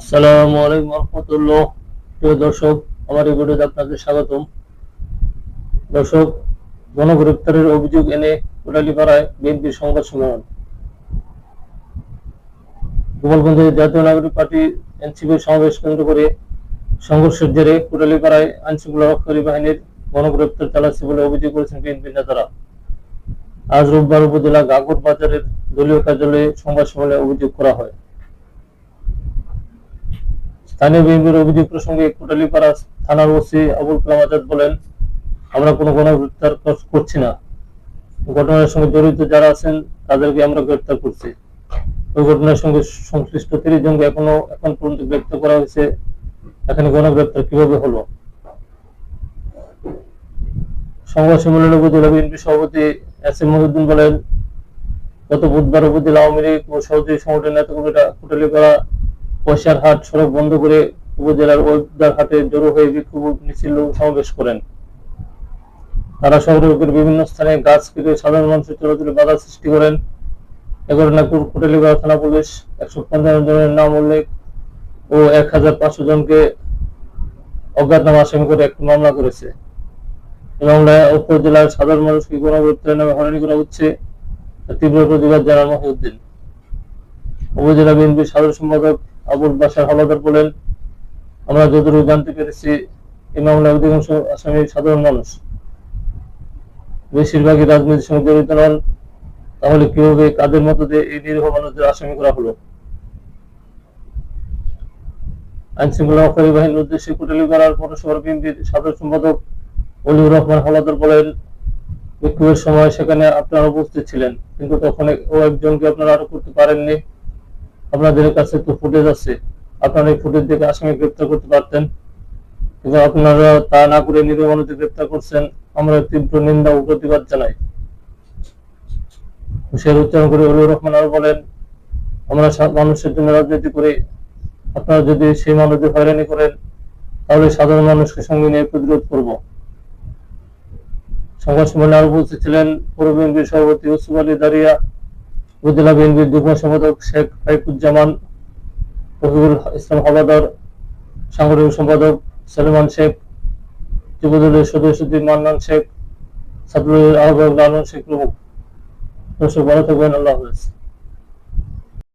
আসসালামু আলাইকুম রহমতুল্লাহ। প্রিয় দর্শক, আমার এই ভিডিওতে আপনাদের স্বাগতম। দর্শক, গণগ্রেপ্তারের অভিযোগ এনে কোটালীপাড়ায় বিএনপির সংবাদ সম্মেলন। জাতীয় নাগরিক পার্টি এনসিপির সমাবেশ কেন্দ্র করে সংঘর্ষের জেরে কোটালীপাড়ায় আইনশৃঙ্খলা রক্ষাকারী বাহিনীর গণগ্রেপ্তার চালাচ্ছে বলে অভিযোগ করেছেন বিএনপি নেতারা। আজ রোববার উপজেলা গাগর বাজারের দলীয় কার্যালয়ে সংবাদ সম্মেলনে অভিযোগ করা হয়। স্থানীয় বিএনপির অভিযোগ প্রসঙ্গে কোটালীপাড়া থানার ওসি আবুল কালাম আজাদ বলেন, আমরা কোনো গণগ্রেপ্তার করছি না। ঘটনার সঙ্গে জড়িত যারা আছেন, তাদেরকে আমরা গ্রেপ্তার করছি। ওই ঘটনার সঙ্গে সংশ্লিষ্ট তিরিশ জনকে এখনও, এখন পর্যন্ত গ্রেপ্তার করা হয়েছে। এখানে গণগ্রেপ্তার কীভাবে হলো? সংবাদ সম্মেলনে উপজেলা বিএনপি সভাপতি এস এম মহিউদ্দিন বলেন, গত বুধবার উপজেলা আওয়ামী লীগ ও সহযোগী সংগঠনের নেতাকর্মীরা কোটালীপাড়া পয়সার হাট সড়ক বন্ধ করে উপজেলার ওয়েবদার হাটে জড়ো হয়ে বিক্ষোভ মিছিল সমাবেশ করেন। তারা শহরের বিভিন্ন স্থানে গাছ কেটে সাধারণ মানুষের চলাচলে বাধা সৃষ্টি করেন। এ ঘটনায় কোট- থানা পুলিশ একশো পঞ্চান্ন জনের নাম উল্লেখ ও এক হাজার পাঁচশো জনকে অজ্ঞাতনামা আসামি করে একটি মামলা করেছে। এই মামলায় উপজেলার সাধারণ মানুষকে গণগ্রেপ্তারের নামে হয়রানি করা হচ্ছে তীব্র প্রতিবাদ জানান মহিউদ্দিন। উপজেলা বিএনপির সাধারণ সম্পাদক আবুল বাসার হলাদার বলেন, আমরা যতটুকু জানতে পেরেছি, এই অধিকাংশ আসামি সাধারণ মানুষ। বেশিরভাগই রাজনীতির সঙ্গে জড়িত নন, তাহলে কীভাবে কাদের মতো দিয়ে এই নিরীহ মানুষদের আসামি করা হলো? আইন শৃঙ্খলা বাহিনীর উদ্দেশ্যে কোটালীপাড়ার পৌরসভার বিএনপির সাধারণ সম্পাদক অলিউর রহমান হলাদার বলেন, বিক্ষোভের সময় সেখানে আপনারা উপস্থিত ছিলেন, কিন্তু তখন ও একজনকে আপনারা আটক করতে পারেননি। আপনাদের কাছে তো ফুটেজ আছে। আপনারা এই ফুটেজ দেখে আসামি গ্রেপ্তার করতে পারতেন। কিন্তু আপনারা তা না করে নিরীহ মানুষদের গ্রেপ্তার করছেন। আমরা তীব্র নিন্দা ও প্রতিবাদ জানাই। হুশিয়ার উচ্চারণ করে অলিউর রহমান আরও বলেন, আমরা মানুষের জন্য রাজনীতি করে। আপনারা যদি সেই মানুষদের হয়রানি করেন, তাহলে সাধারণ মানুষকে সঙ্গে নিয়ে প্রতিরোধ করব। সংবাদ সম্মেলনে আরও উপস্থিত ছিলেন পৌর বিএনপির সভাপতি ইউসুফ আলী দারিয়া উপজেলা বিএনপির যুগ্ম সম্পাদক শেখ ফাইকুজ্জামান, রফিকুল ইসলাম হবাদার সাংগঠনিক সম্পাদক সালেমান শেখ, যুবদলের সদস্য মান্নান শেখ ছাত্রলীগের আহ্বায়ক লালন শেখ প্রমুখ। দর্শক, ভালো থাকবেন, আল্লাহ হাফেজ।